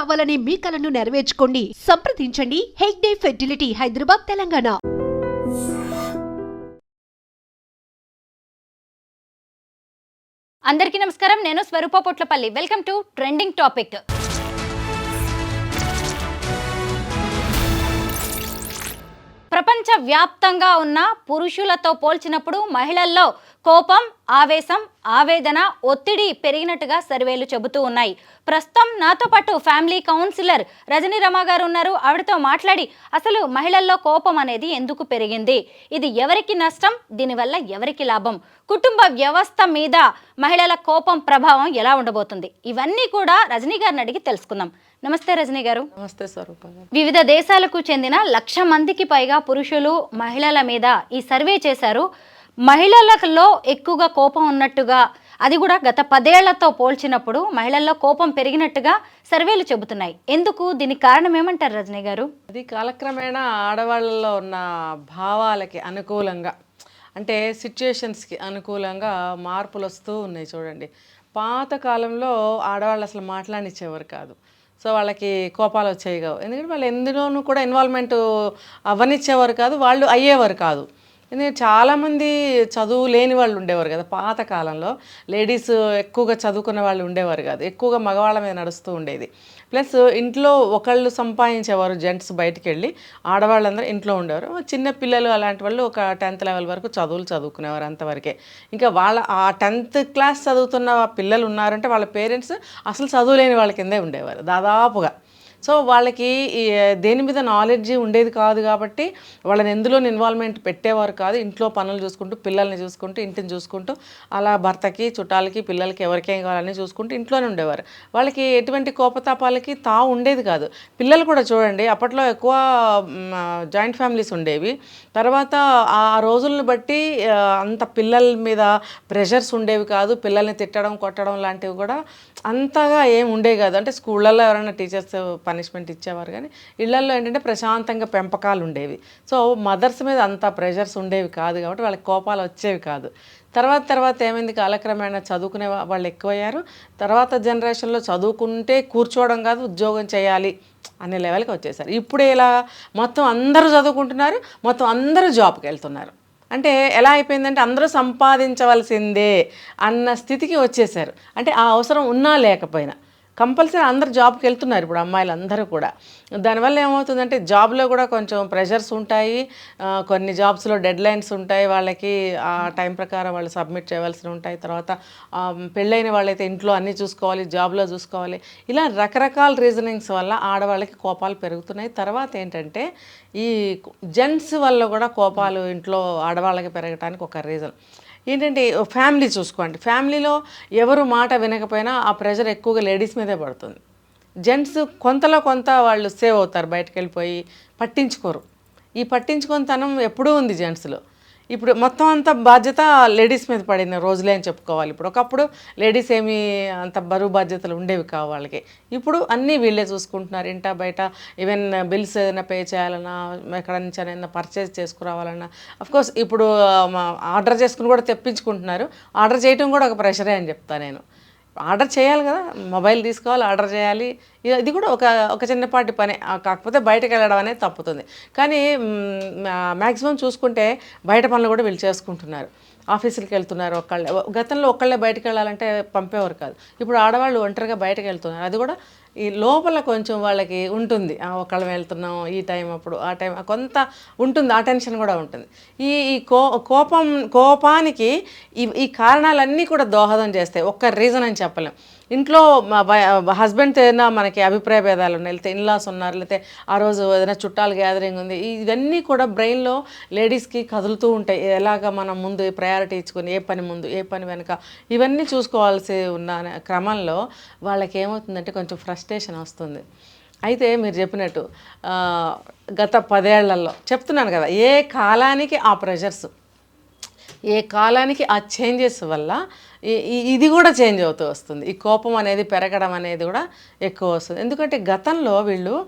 కావాలనే మీ కలను నెరవేర్చుకోండి. సంప్రదించండి. హెగ్డే ఫెర్టిలిటీ హైదరాబాద్ తెలంగాణ. అందరికీ నమస్కారం. నేను Swaroopa Potlapalli. Welcome to trending topic ప్రపంచ వ్యాప్తంగా ఉన్న పురుషులతో పోల్చినప్పుడు మహిళల్లో కోపం ఆవేశం ఆవేదన ఒత్తిడి పెరిగినట్టుగా సర్వేలు చెబుతూ ఉన్నాయి. ప్రస్తుతం నాతో పాటు ఫ్యామిలీ కౌన్సిలర్ రజనీ రమ గారు ఉన్నారు. ఆవిడతో మాట్లాడి అసలు మహిళల్లో కోపం అనేది ఎందుకు పెరిగింది? ఇది ఎవరికి నష్టం? దీనివల్ల ఎవరికి లాభం? కుటుంబ వ్యవస్థ మీద మహిళల కోపం ప్రభావం ఎలా ఉండబోతుంది? ఇవన్నీ కూడా రజనీ గారిని అడిగి తెలుసుకుందాం. నమస్తే రజనీ గారు. నమస్తే స్వరూప గారు. వివిధ దేశాలకు చెందిన లక్ష మందికి పైగా పురుషులు మహిళల మీద ఈ సర్వే చేశారు. మహిళలలో ఎక్కువగా కోపం ఉన్నట్టుగా అది కూడా గత పదేళ్ళతో పోల్చినప్పుడు మహిళల్లో కోపం పెరిగినట్టుగా సర్వేలు చెబుతున్నాయి. ఎందుకు? దీనికి కారణం ఏమంటారు రజనీ గారు? అది కాలక్రమేణా ఆడవాళ్ళలో ఉన్న భావాలకి అనుకూలంగా అంటే సిచ్యుయేషన్స్కి అనుకూలంగా మార్పులు వస్తూ ఉన్నాయి చూడండి. పాత కాలంలో ఆడవాళ్ళు అసలు మాట్లాడినిచ్చేవారు కాదు. సో వాళ్ళకి కోపాలు వచ్చేవి కావు. ఎందుకంటే వాళ్ళు ఎందులోనూ కూడా ఇన్వాల్వ్మెంట్ అవ్వనిచ్చేవారు కాదు వాళ్ళు అయ్యేవారు కాదు. ఎందుకంటే చాలామంది చదువు లేని వాళ్ళు ఉండేవారు కదా. పాత కాలంలో లేడీస్ ఎక్కువగా చదువుకున్న వాళ్ళు ఉండేవారు కాదు. ఎక్కువగా మగవాళ్ళ మీద నడుస్తూ ఉండేది. ప్లస్ ఇంట్లో ఒకళ్ళు సంపాదించేవారు జెంట్స్ బయటికి వెళ్ళి ఆడవాళ్ళందరూ ఇంట్లో ఉండేవారు. చిన్న పిల్లలు అలాంటి వాళ్ళు ఒక టెన్త్ లెవెల్ వరకు చదువులు చదువుకునేవారు అంతవరకే. ఇంకా వాళ్ళ ఆ టెన్త్ క్లాస్ చదువుతున్న పిల్లలు ఉన్నారంటే వాళ్ళ పేరెంట్స్ అసలు చదువులేని వాళ్ళ కిందే ఉండేవారు దాదాపుగా. సో వాళ్ళకి ఈ దేని మీద నాలెడ్జ్ ఉండేది కాదు కాబట్టి వాళ్ళని ఎందులో ఇన్వాల్వ్మెంట్ పెట్టేవారు కాదు. ఇంట్లో పనులు చూసుకుంటూ పిల్లల్ని చూసుకుంటూ ఇంటిని చూసుకుంటూ అలా భర్తకి చుట్టాలకి పిల్లలకి ఎవరికేం కావాలని చూసుకుంటూ ఇంట్లోనే ఉండేవారు. వాళ్ళకి ఎటువంటి కోపతాపాలకి తా ఉండేది కాదు. పిల్లలు కూడా చూడండి అప్పట్లో ఎక్కువ జాయింట్ ఫ్యామిలీస్ ఉండేవి. తర్వాత ఆ రోజులను బట్టి అంత పిల్లల మీద ప్రెషర్స్ ఉండేవి కాదు. పిల్లల్ని తిట్టడం కొట్టడం లాంటివి కూడా అంతగా ఏం ఉండేవి కాదు. అంటే స్కూళ్ళల్లో ఎవరైనా టీచర్స్ పనిష్మెంట్ ఇచ్చేవారు కానీ ఇళ్ళల్లో ఏంటంటే ప్రశాంతంగా పెంపకాలు ఉండేవి. సో మదర్స్ మీద అంత ప్రెషర్స్ ఉండేవి కాదు కాబట్టి వాళ్ళకి కోపాలు వచ్చేవి కాదు. తర్వాత తర్వాత ఏమైంది? కాలక్రమేణా చదువుకునే వాళ్ళు ఎక్కువయ్యారు. తర్వాత జనరేషన్లో చదువుకుంటే కూర్చోవడం కాదు ఉద్యోగం చేయాలి అనే లెవెల్కి వచ్చేసారు. ఇప్పుడు ఇలా మొత్తం అందరూ చదువుకుంటున్నారు మొత్తం అందరూ జాబ్కి వెళ్తున్నారు. అంటే ఎలా అయిపోయిందంటే అందరూ సంపాదించవలసిందే అన్న స్థితికి వచ్చేసారు. అంటే ఆ అవసరం ఉన్నా లేకపోయినా. కంపల్సరీ అందరు జాబ్కి వెళ్తున్నారు ఇప్పుడు అమ్మాయిలు అందరూ కూడా. దానివల్ల ఏమవుతుందంటే జాబ్లో కూడా కొంచెం ప్రెషర్స్ ఉంటాయి. కొన్ని జాబ్స్లో డెడ్ లైన్స్ ఉంటాయి వాళ్ళకి. ఆ టైం ప్రకారం వాళ్ళు సబ్మిట్ చేయవలసి ఉంటాయి. తర్వాత పెళ్ళైన వాళ్ళైతే ఇంట్లో అన్నీ చూసుకోవాలి జాబ్లో చూసుకోవాలి. ఇలా రకరకాల రీజనింగ్స్ వల్ల ఆడవాళ్ళకి కోపాలు పెరుగుతున్నాయి. తర్వాత ఏంటంటే ఈ జెంట్స్ వల్ల కూడా కోపాలు ఇంట్లో ఆడవాళ్ళకి పెరగడానికి ఒక రీజన్. ఏంటంటే ఫ్యామిలీ చూసుకోండి. ఫ్యామిలీలో ఎవరు మాట వినకపోయినా ఆ ప్రెషర్ ఎక్కువగా లేడీస్ మీదే పడుతుంది. జెంట్స్ కొంతలో కొంత వాళ్ళు సేవ్ అవుతారు బయటకు వెళ్ళిపోయి పట్టించుకోరు. ఈ పట్టించుకొనితనం ఎప్పుడూ ఉంది జెంట్స్లో. ఇప్పుడు మొత్తం అంత బాధ్యత లేడీస్ మీద పడిన రోజులే అని చెప్పుకోవాలి. ఇప్పుడు ఒకప్పుడు లేడీస్ ఏమి అంత బరువు బాధ్యతలు ఉండేవి కావు వాళ్ళకి. ఇప్పుడు అన్నీ వీళ్ళే చూసుకుంటున్నారు ఇంట బయట. ఈవెన్ బిల్స్ ఏదైనా పే చేయాలన్నా ఎక్కడ నుంచి ఏదైనా పర్చేజ్ చేసుకురావాలన్నా. కోర్స్ ఇప్పుడు ఆర్డర్ చేసుకుని కూడా తెప్పించుకుంటున్నారు. ఆర్డర్ చేయడం కూడా ఒక ప్రెషరే అని చెప్తాను నేను. ఆర్డర్ చేయాలి కదా మొబైల్ తీసుకోవాలి ఆర్డర్ చేయాలి. ఇది కూడా ఒక ఒక చిన్నపాటి పని. కాకపోతే బయటకు వెళ్ళడం అనేది తప్పుతుంది. కానీ మ్యాక్సిమం చూసుకుంటే బయట పనులు కూడా వీళ్ళు చేసుకుంటున్నారు. ఆఫీసులకు వెళ్తున్నారు ఒక్కళ్ళే. గతంలో ఒక్కళ్ళే బయటకు వెళ్ళాలంటే పంపేవారు కాదు. ఇప్పుడు ఆడవాళ్ళు ఒంటరిగా బయటకు వెళ్తున్నారు. అది కూడా ఈ లోపల కొంచెం వాళ్ళకి ఉంటుంది. ఒకళ్ళు ఒకళ్ళం వెళ్తున్నాం ఈ టైం అప్పుడు ఆ టైం కొంత ఉంటుంది ఆ టెన్షన్ కూడా ఉంటుంది. ఈ ఈ కో కోపం కోపానికి ఈ ఈ కారణాలన్నీ కూడా దోహదం చేస్తాయి. ఒక్క రీజన్ అని చెప్పలేం. ఇంట్లో హస్బెండ్ ఏదైనా మనకి అభిప్రాయ భేదాలు ఉన్నాయి. లేకపోతే ఇన్లాస్ ఉన్నారు లేకపోతే ఆ రోజు ఏదైనా చుట్టాలు గ్యాదరింగ్ ఉంది. ఇవన్నీ కూడా బ్రెయిన్లో లేడీస్కి కదులుతూ ఉంటాయి. ఎలాగ మనం ముందు ప్రయారిటీ ఇచ్చుకొని ఏ పని ముందు ఏ పని వెనక ఇవన్నీ చూసుకోవాల్సి ఉన్న క్రమంలో వాళ్ళకి ఏమవుతుందంటే కొంచెం ఫ్రస్ట్రేషన్ వస్తుంది. అయితే మీరు చెప్పినట్టు గత పదేళ్ళలో చెప్తున్నాను కదా ఏ కాలానికి ఆ ప్రెషర్స్ ఏ కాలానికి ఆ చేంజెస్ వల్ల ఈ- ఇది కూడా చేంజ్ అవుతూ వస్తుంది. ఈ కోపం అనేది పెరగడం అనేది కూడా ఎక్కువ వస్తుంది. ఎందుకంటే గతంలో వీళ్ళు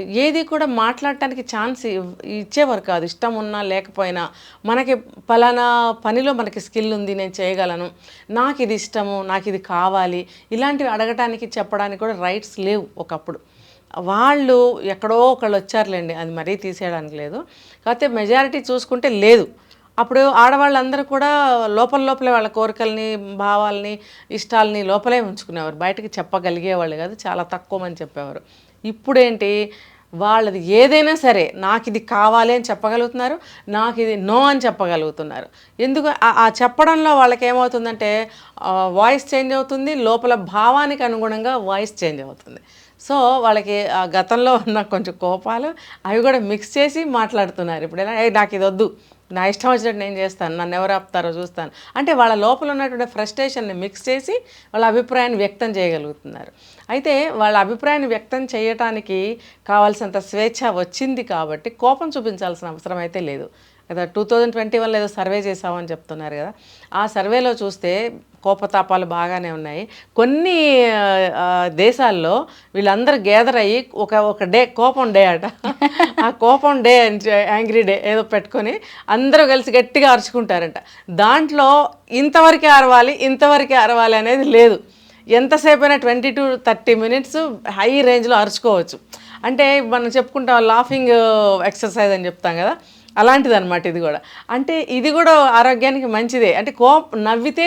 ఏది కూడా మాట్లాడటానికి ఛాన్స్ ఇచ్చేవారు కాదు. ఇష్టం ఉన్నా లేకపోయినా మనకి పలానా పనిలో మనకి స్కిల్ ఉంది నేను చేయగలను నాకు ఇది ఇష్టము నాకు ఇది కావాలి ఇలాంటివి అడగటానికి చెప్పడానికి కూడా రైట్స్ లేవు ఒకప్పుడు. వాళ్ళు ఎక్కడో ఒకళ్ళు వచ్చారులేండి అది మరీ తీసేయడానికి లేదు. కాకపోతే మెజారిటీ చూసుకుంటే లేదు. అప్పుడు ఆడవాళ్ళందరూ కూడా లోపల లోపలే వాళ్ళ కోరికల్ని భావాల్ని ఇష్టాలని లోపలే ఉంచుకునేవారు. బయటకి చెప్పగలిగేవాళ్ళు కాదు చాలా తక్కువ మంది చెప్పేవారు. ఇప్పుడేంటి? వాళ్ళది ఏదైనా సరే నాకు ఇది కావాలి అని చెప్పగలుగుతున్నారు నాకు ఇది నో అని చెప్పగలుగుతున్నారు. ఎందుకు? ఆ- చెప్పడంలో వాళ్ళకి ఏమవుతుందంటే వాయిస్ చేంజ్ అవుతుంది లోపల భావానికి అనుగుణంగా వాయిస్ చేంజ్ అవుతుంది. సో వాళ్ళకి ఆ గతంలో ఉన్న కొంచెం కోపాలు అవి కూడా మిక్స్ చేసి మాట్లాడుతున్నారు. ఇప్పుడు ఎలా నాకు ఇది వద్దు నా ఇష్టం వచ్చినట్టు నేను చేస్తాను నన్ను ఎవరు ఆపుతారో చూస్తాను. అంటే వాళ్ళ లోపల ఉన్నటువంటి ఫ్రస్ట్రేషన్ని మిక్స్ చేసి వాళ్ళ అభిప్రాయాన్ని వ్యక్తం చేయగలుగుతున్నారు. అయితే వాళ్ళ అభిప్రాయాన్ని వ్యక్తం చేయటానికి కావాల్సినంత స్వేచ్ఛ వచ్చింది కాబట్టి కోపం చూపించాల్సిన అవసరం అయితే లేదు. కదా టూ థౌజండ్ ట్వంటీ వన్లో ఏదో సర్వే చేసామని చెప్తున్నారు కదా. ఆ సర్వేలో చూస్తే కోపతాపాలు బాగానే ఉన్నాయి. కొన్ని దేశాల్లో వీళ్ళందరూ గ్యాదర్ అయ్యి ఒక ఒక డే కోపం డే అట. ఆ కోపం డే యాంగ్రీ డే ఏదో పెట్టుకొని అందరూ కలిసి గట్టిగా అరుచుకుంటారంట. దాంట్లో ఇంతవరకే అరవాలి ఇంతవరకే అరవాలి అనేది లేదు. ఎంతసేపు అయినా twenty two thirty minutes high రేంజ్లో అరుచుకోవచ్చు. అంటే మనం చెప్పుకుంటాం లాఫింగ్ ఎక్సర్సైజ్ uh, అని చెప్తాం కదా. అలాంటిది అనమాట ఇది కూడా. అంటే ఇది కూడా ఆరోగ్యానికి మంచిదే. అంటే కోప నవ్వితే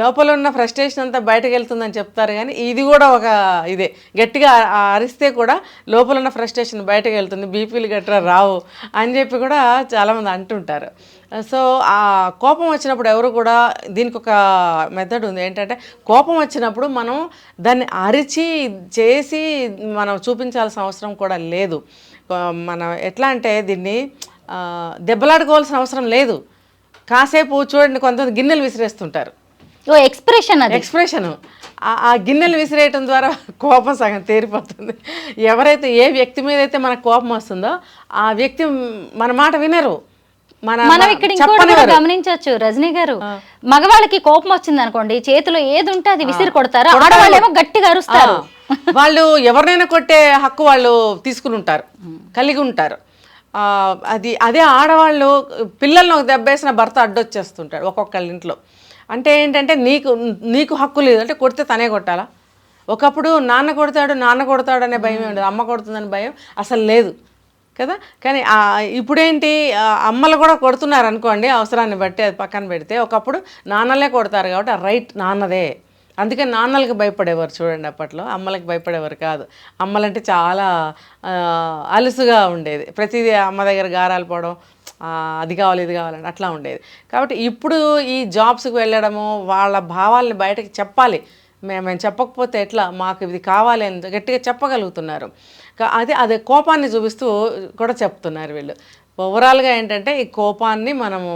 లోపల ఉన్న ఫ్రస్ట్రేషన్ అంతా బయటకు వెళ్తుందని చెప్తారు కానీ ఇది కూడా ఒక ఇదే. గట్టిగా అరిస్తే కూడా లోపల ఉన్న ఫ్రస్ట్రేషన్ బయటకు వెళ్తుంది. బీపీలు గట్రా రావు అని చెప్పి కూడా చాలామంది అంటుంటారు. సో ఆ కోపం వచ్చినప్పుడు ఎవరు కూడా దీనికి ఒక మెథడ్ ఉంది. ఏంటంటే కోపం వచ్చినప్పుడు మనం దాన్ని అరిచి చేసి మనం చూపించాల్సిన అవసరం కూడా లేదు. మనం ఎట్లా అంటే దీన్ని దెబ్బలాడుకోవాల్సిన అవసరం లేదు. కాసేపు చూడండి కొంతమంది గిన్నెలు విసిరేస్తుంటారు. ఓ ఎక్స్ప్రెషన్ అది. ఎక్స్ప్రెషన్. ఆ గిన్నెలు విసిరేయటం ద్వారా కోపం సగం తేరిపోతుంది. ఎవరైతే ఏ వ్యక్తి మీద అయితే మనకు కోపం వస్తుందో ఆ వ్యక్తి మన మాట వినరు. మన ఇక్కడ ఇంకోటి. గమనించవచ్చు రజనీ గారు. మగవాళ్ళకి కోపం వచ్చింది అనుకోండి చేతిలో ఏది ఉంటే అది విసిరి కొడతారు. ఆడవాళ్ళేమో గట్టిగా అరుస్తారు. వాళ్ళు ఎవరినైనా కొట్టే హక్కు వాళ్ళు తీసుకుని ఉంటారు కలిగి ఉంటారు. ఆ, అది అదే ఆడవాళ్ళు పిల్లల్ని ఒక దెబ్బేసిన భర్త అడ్డొచ్చేస్తుంటాడు ఒక్కొక్కళ్ళ ఇంట్లో. అంటే ఏంటంటే నీకు నీకు హక్కు లేదు. అంటే కొడితే తనే కొట్టాలా? ఒకప్పుడు నాన్న కొడతాడు నాన్న కొడతాడు అనే భయం ఉండదు. అమ్మ కొడుతుందని భయం అసలు లేదు. కదా? కానీ ఇప్పుడేంటి అమ్మలు కూడా కొడుతున్నారు అనుకోండి అవసరాన్ని బట్టి అది పక్కన పెడితే ఒకప్పుడు నాన్నలే కొడతారు కాబట్టి ఆ రైట్ నాన్నదే. అందుకే నాన్నలకు భయపడేవారు చూడండి అప్పట్లో అమ్మలకు భయపడేవారు కాదు. అమ్మలంటే చాలా అలుసుగా ఉండేది. ప్రతిదీ అమ్మ దగ్గర గారాలు పోవడం అది కావాలి ఇది కావాలని అట్లా ఉండేది. కాబట్టి ఇప్పుడు ఈ జాబ్స్కి వెళ్ళడము వాళ్ళ భావాల్ని బయటకి చెప్పాలి. మేము మేము చెప్పకపోతే ఎట్లా? మాకు ఇది కావాలి అని గట్టిగా చెప్పగలుగుతున్నారు. అదే అదే కోపాన్ని చూపిస్తూ కూడా చెప్తున్నారు వీళ్ళు. ఓవరాల్గా ఏంటంటే ఈ కోపాన్ని మనము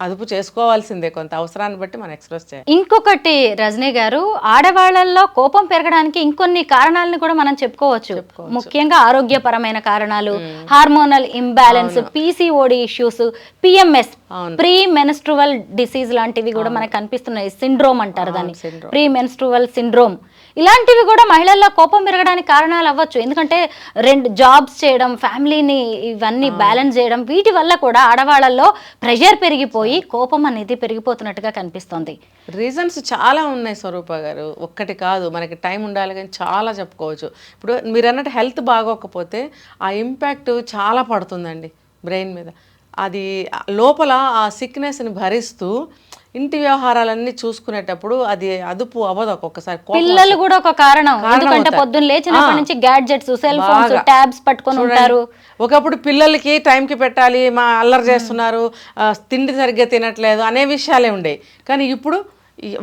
అదుపు చేసుకోవాల్సిందే కొంత అవసరాన్ని బట్టి మనం ఎక్స్ప్రెస్ చేయాలి. ఇంకొకటి రజనీ గారు ఆడవాళ్ళల్లో కోపం పెరగడానికి ఇంకొన్ని కారణాలను కూడా మనం చెప్పుకోవచ్చు. ముఖ్యంగా ఆరోగ్యపరమైన కారణాలు hormonal imbalance PCOD issues PMS pre menstrual disease లాంటివి కూడా మనకు కనిపిస్తున్నాయి. సిండ్రోమ్ అంటారు దాన్ని. Pre menstrual syndrome. ఇలాంటివి కూడా మహిళల్లో కోపం పెరగడానికి కారణాలు అవ్వచ్చు. ఎందుకంటే రెండు జాబ్స్ చేయడం ఫ్యామిలీని ఇవన్నీ బ్యాలెన్స్ చేయడం వీటి వల్ల కూడా ఆడవాళ్ళల్లో ప్రెషర్ పెరిగిపోయి కోపం అనేది పెరిగిపోతున్నట్టుగా కనిపిస్తోంది. రీజన్స్ చాలా ఉన్నాయి స్వరూప గారు. ఒక్కటి కాదు. మనకి టైం ఉండాలి కానీ చాలా చెప్పుకోవచ్చు. ఇప్పుడు మీరు అన్నట్టు హెల్త్ బాగోకపోతే ఆ ఇంపాక్ట్ చాలా పడుతుందండి బ్రెయిన్ మీద. అది లోపల ఆ సిక్నెస్ని భరిస్తూ ఇంటి వ్యవహారాలన్నీ చూసుకునేటప్పుడు అది అదుపు అవ్వదు ఒక్కొక్కసారి పిల్లలు కూడా ఒక కారణం ఎందుకంటే. పొద్దున్న లేచినప్పటి. నుంచి గ్యాడ్జెట్స్ సెల్ ఫోన్స్. ట్యాబ్స్ పట్టుకొని ఉంటారు ఒకప్పుడు పిల్లలకి టైంకి పెట్టాలి మా అల్లరి చేస్తున్నారు తిండి సరిగ్గా తినట్లేదు అనే విషయాలే ఉండేవి కానీ ఇప్పుడు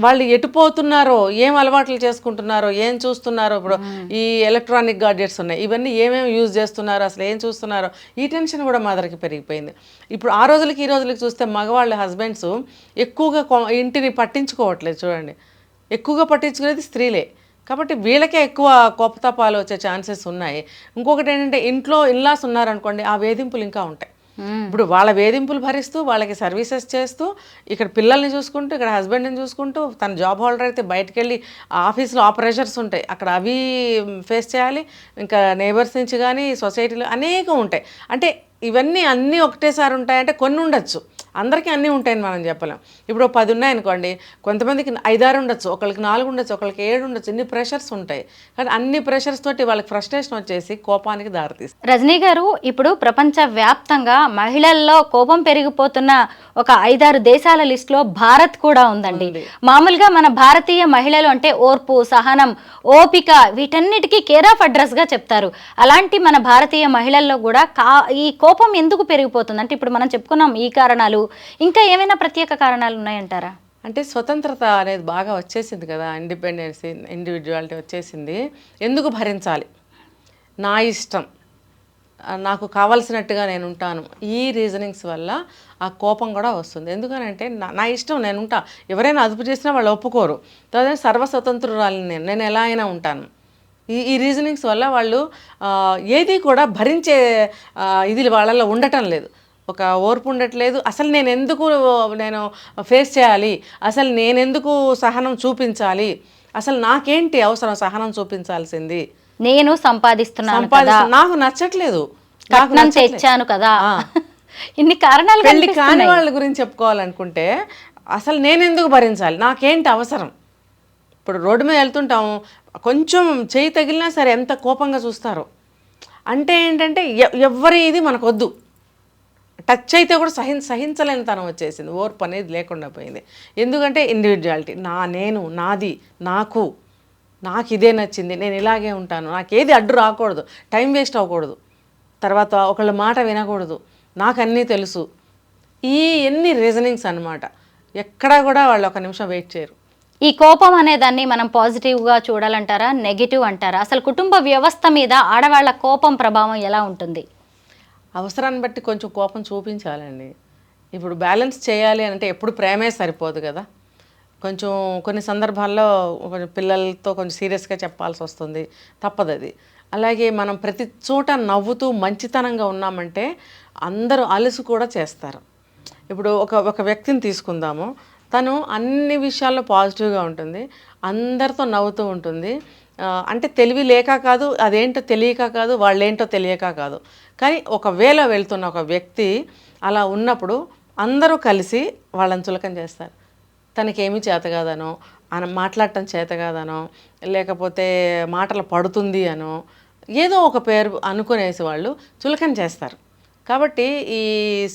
వాళ్ళు ఎటు పోతున్నారో ఏం అలవాట్లు చేసుకుంటున్నారో ఏం చూస్తున్నారో ఇప్పుడు ఈ ఎలక్ట్రానిక్ గాడ్జెట్స్ ఉన్నాయి. ఇవన్నీ ఏమేమి యూజ్ చేస్తున్నారో అసలు ఏం చూస్తున్నారో ఈ టెన్షన్ కూడా మదర్కి పెరిగిపోయింది. ఇప్పుడు ఆ రోజులకి ఈ రోజులకి చూస్తే మగవాళ్ళ హస్బెండ్స్ ఎక్కువగా ఇంటిని పట్టించుకోవట్లేదు చూడండి. ఎక్కువగా పట్టించుకునేది స్త్రీలే. కాబట్టి వీళ్ళకే ఎక్కువ కోపతాపాలు వచ్చే ఛాన్సెస్ ఉన్నాయి. ఇంకొకటి ఏంటంటే ఇంట్లో ఇన్లాస్ ఉన్నారనుకోండి ఆ వేధింపులు ఇంకా ఉంటాయి. Hmm. ఇప్పుడు వాళ్ళ వేధింపులు భరిస్తూ వాళ్ళకి సర్వీసెస్ చేస్తూ ఇక్కడ పిల్లల్ని చూసుకుంటూ ఇక్కడ హస్బెండ్ని చూసుకుంటూ తన జాబ్ హోల్డర్ అయితే బయటకు వెళ్ళి ఆఫీస్లో ఆ ప్రెషర్స్ ఉంటాయి. అక్కడ అవి ఫేస్ చేయాలి. ఇంకా నేబర్స్ నుంచి కానీ సొసైటీలో అనేకం ఉంటాయి. అంటే ఇవన్నీ అన్నీ ఒకటేసారి ఉంటాయంటే కొన్ని ఉండొచ్చు. అందరికీ అన్నీ ఉంటాయని మనం చెప్పలేం. ఇప్పుడు పది ఉన్నాయనుకోండి కొంతమందికి ఐదారు ఉండొచ్చు ఒకళ్ళకి నాలుగు ఉండొచ్చు ఒకళ్ళకి ఏడు ఉండొచ్చు ఇన్ని ప్రెషర్స్ ఉంటాయి. కానీ అన్ని ప్రెషర్స్ తోటి వాళ్ళకి ఫ్రస్ట్రేషన్ వచ్చేసి కోపానికి దారితీస్తుంది. రజనీ గారు ఇప్పుడు ప్రపంచ వ్యాప్తంగా మహిళల్లో కోపం పెరిగిపోతున్న ఒక ఐదారు దేశాల లిస్టులో భారత్ కూడా ఉందండి. మామూలుగా మన భారతీయ మహిళలు అంటే ఓర్పు సహనం ఓపిక వీటన్నిటికీ కేర్ ఆఫ్ అడ్రస్గా చెప్తారు. అలాంటి మన భారతీయ మహిళల్లో కూడా కా ఈ కోపం ఎందుకు పెరిగిపోతుంది అంటే ఇప్పుడు మనం చెప్పుకున్నాం ఈ కారణాలు ఇంకా ఏమైనా ప్రత్యేక కారణాలు ఉన్నాయంటారా? అంటే స్వతంత్రత అనేది బాగా వచ్చేసింది కదా ఇండిపెండెన్స్ ఇండివిజువాలిటీ వచ్చేసింది. ఎందుకు భరించాలి? నా ఇష్టం. నాకు కావలసినట్టుగా నేను ఉంటాను. ఈ రీజనింగ్స్ వల్ల ఆ కోపం కూడా వస్తుంది. ఎందుకనంటే నా నా ఇష్టం నేను ఉంటా. ఎవరైనా అదుపు చేసినా వాళ్ళు ఒప్పుకోరు. తర్వాత సర్వస్వతంత్రురాలని నేను నేను ఎలా అయినా ఉంటాను. ఈ ఈ రీజనింగ్స్ వల్ల వాళ్ళు ఏది కూడా భరించే ఇది వాళ్ళల్లో ఉండటం లేదు. ఒక ఓర్పు ఉండట్లేదు. అసలు నేను ఎందుకు నేను ఫేస్ చేయాలి? అసలు నేను ఎందుకు సహనం చూపించాలి? అసలు నాకేంటి అవసరం సహనం చూపించాల్సింది? నేను సంపాదిస్తున్నాను నాకు నచ్చట్లేదు. నాకు కట్నం. తెచ్చాను కదా. ఇన్ని కారణాలు పెళ్ళి కాని. వాళ్ళ గురించి చెప్పుకోవాలనుకుంటే అసలు నేను ఎందుకు భరించాలి? నాకేంటి అవసరం? ఇప్పుడు రోడ్డు మీద వెళ్తుంటాము. కొంచెం చేయి తగిలినా సరే ఎంత కోపంగా చూస్తారు? అంటే ఏంటంటే ఎ- ఎవ్వరి ఇది మనకొద్దు. టచ్ అయితే కూడా సహిం సహించలేని తనం వచ్చేసింది. ఓర్పు అనేది లేకుండా పోయింది. ఎందుకంటే ఇండివిజువాలిటీ నా నేను నాది నాకు నాకు ఇదే నచ్చింది నేను ఇలాగే ఉంటాను నాకు ఏది అడ్డు రాకూడదు టైం వేస్ట్ అవ్వకూడదు తర్వాత ఒకళ్ళ మాట వినకూడదు నాకు అన్నీ తెలుసు. ఈ ఎన్ని రీజనింగ్స్ అన్నమాట. ఎక్కడా కూడా వాళ్ళు ఒక నిమిషం వెయిట్ చేయరు. ఈ కోపం అనే దాన్ని మనం పాజిటివ్గా చూడాలంటారా నెగిటివ్ అంటారా? అసలు కుటుంబ వ్యవస్థ మీద ఆడవాళ్ళ కోపం ప్రభావం ఎలా ఉంటుంది? అవసరాన్ని బట్టి కొంచెం కోపం చూపించాలండి. ఇప్పుడు బ్యాలెన్స్ చేయాలి అంటే ఎప్పుడు ప్రేమే సరిపోదు కదా. కొంచెం కొన్ని సందర్భాల్లో కొంచెం పిల్లలతో కొంచెం సీరియస్గా చెప్పాల్సి వస్తుంది. తప్పదు అది. అలాగే మనం ప్రతి చోట నవ్వుతూ మంచితనంగా ఉన్నామంటే అందరూ అలసి కూడా చేస్తారు. ఇప్పుడు ఒక ఒక వ్యక్తిని తీసుకుందాము. తను అన్ని విషయాల్లో పాజిటివ్గా ఉంటుంది. అందరితో నవ్వుతూ ఉంటుంది. అంటే తెలివి లేక కాదు అదేంటో తెలియక కాదు వాళ్ళేంటో తెలియక కాదు. కానీ ఒకవేళ వెళ్తున్న ఒక వ్యక్తి అలా ఉన్నప్పుడు అందరూ కలిసి వాళ్ళని చులకం చేస్తారు. తనకేమీ చేత కాదనో ఆయన మాట్లాడటం చేత కాదనో లేకపోతే మాటలు పడుతుంది అనో ఏదో ఒక పేరు అనుకునేసి వాళ్ళు చులకన చేస్తారు. కాబట్టి ఈ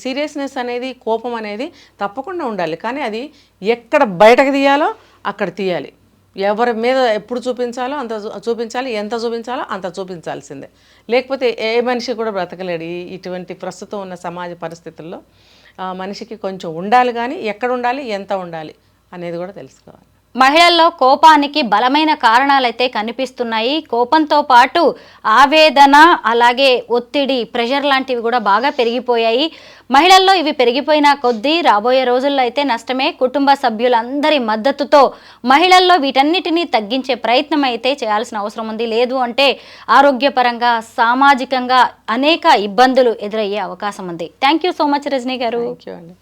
సీరియస్నెస్ అనేది కోపం అనేది తప్పకుండా ఉండాలి. కానీ అది ఎక్కడ బయటకు తీయాలో అక్కడ తీయాలి. ఎవరి మీద ఎప్పుడు చూపించాలో అంత చూ- చూపించాలి ఎంత చూపించాలో అంత చూపించాల్సిందే. లేకపోతే ఏ మనిషి కూడా బ్రతకలేడు. ఇటువంటి ప్రస్తుతం ఉన్న సమాజ పరిస్థితుల్లో మనిషికి కొంచెం ఉండాలి కానీ ఎక్కడ ఉండాలి ఎంత ఉండాలి అనేది కూడా తెలుసుకోవాలి. మహిళల్లో కోపానికి బలమైన కారణాలైతే కనిపిస్తున్నాయి. కోపంతో పాటు ఆవేదన అలాగే ఒత్తిడి ప్రెషర్ లాంటివి కూడా బాగా పెరిగిపోయాయి. మహిళల్లో ఇవి పెరిగిపోయిన కొద్దీ రాబోయే రోజుల్లో అయితే నష్టమే. కుటుంబ సభ్యులందరి మద్దతుతో మహిళల్లో వీటన్నిటినీ తగ్గించే ప్రయత్నం అయితే చేయాల్సిన అవసరం ఉంది. లేదు అంటే ఆరోగ్యపరంగా సామాజికంగా అనేక ఇబ్బందులు ఎదురయ్యే అవకాశం ఉంది. Thank you so much Rajani garu. అండి.